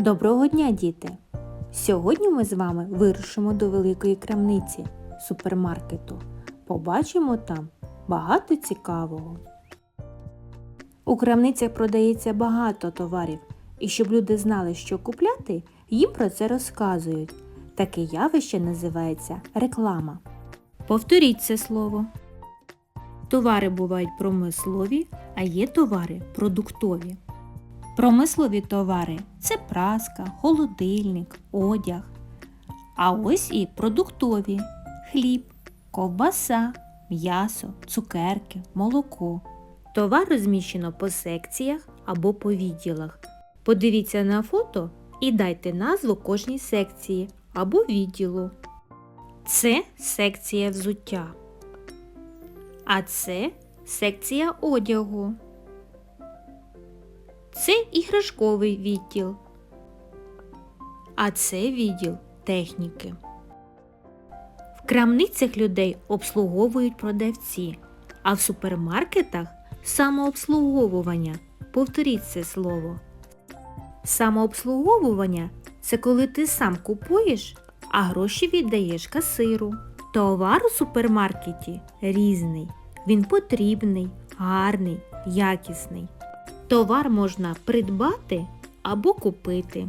Доброго дня, діти! Сьогодні ми з вами вирушимо до великої крамниці супермаркету. Побачимо там багато цікавого. У крамницях продається багато товарів, і щоб люди знали, що купляти, їм про це розказують. Таке явище називається реклама. Повторіть це слово. Товари бувають промислові, а є товари продуктові. Промислові товари це праска, холодильник, одяг. А ось і продуктові хліб, ковбаса, м'ясо, цукерки, молоко. Товар розміщено по секціях або по відділах. Подивіться на фото і дайте назву кожній секції або відділу. Це секція взуття. А це секція одягу. Це іграшковий відділ. А це відділ техніки. В крамницях людей обслуговують продавці, а в супермаркетах самообслуговування. Повторіть це слово. Самообслуговування це коли ти сам купуєш, а гроші віддаєш касиру. Товар у супермаркеті різний. Він потрібний, гарний, якісний. Товар можна придбати або купити.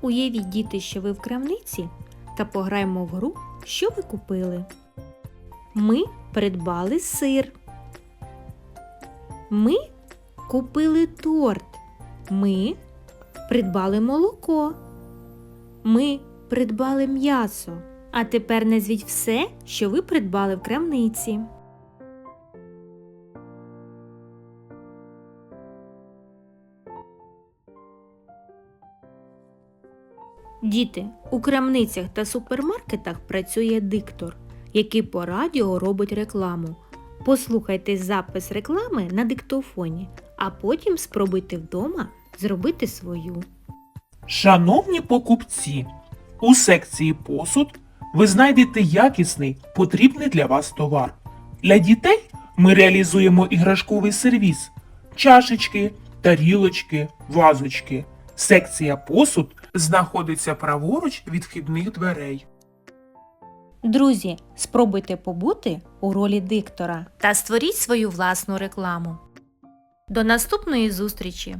Уявіть, діти, що ви в крамниці та пограємо в гру, що ви купили. Ми придбали сир. Ми купили торт. Ми придбали молоко. Ми придбали м'ясо. А тепер назвіть все, що ви придбали в крамниці. Діти, у крамницях та супермаркетах працює диктор, який по радіо робить рекламу. Послухайте запис реклами на диктофоні, а потім спробуйте вдома зробити свою. Шановні покупці, у секції посуд ви знайдете якісний, потрібний для вас товар. Для дітей ми реалізуємо іграшковий сервіс, чашечки, тарілочки, вазочки. Секція посуд знаходиться праворуч від вхідних дверей. Друзі, спробуйте побути у ролі диктора та створіть свою власну рекламу. До наступної зустрічі!